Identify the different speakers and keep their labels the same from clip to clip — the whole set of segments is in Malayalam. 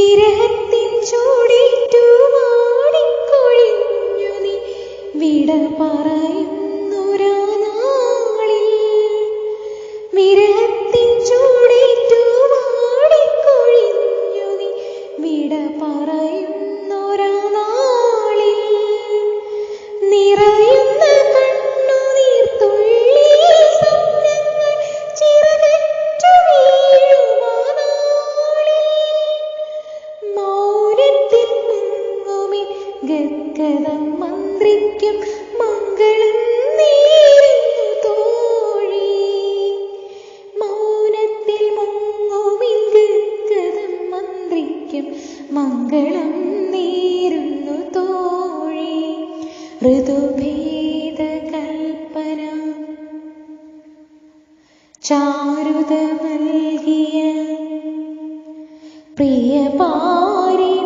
Speaker 1: വിരഹത്തിൻ ചൂടേറ്റു വാടിക്കൊഴിഞ്ഞു നീ. വിട പറയുന്നൊരാ നാളിൽ വിരഹത്തിൻ ചൂടേറ്റു വാടിക്കൊഴിഞ്ഞു നീ. വിട പറയുന്നൊരാ നാളിൽ മന്ത്രിക്കും മംഗളം നീരുന്നു തോഴി. മൗനത്തിൽ മുങ്ങുമി ഗദ്ഗതം മന്ത്രിക്കും മംഗളം നീരുന്നു തോഴി. ഋതുഭേദ കൽപ്പന ചാരുത നൽകിയ പ്രിയ പാരിതോഷികം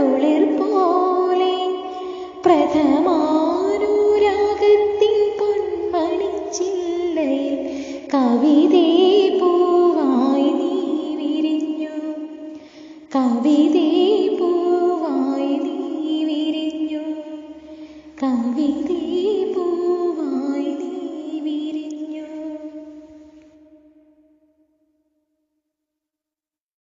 Speaker 1: പരിലംബണക്കുളിർ പോലെ പ്രഥമാനുരാഗത്തിൻ പൊന്മണിച്ചില്ലയിൽ കവിതേ പൂവായി നീ വിരിഞ്ഞു. കവിതേ പൂവായി നീ വിരിഞ്ഞു. കവിതേ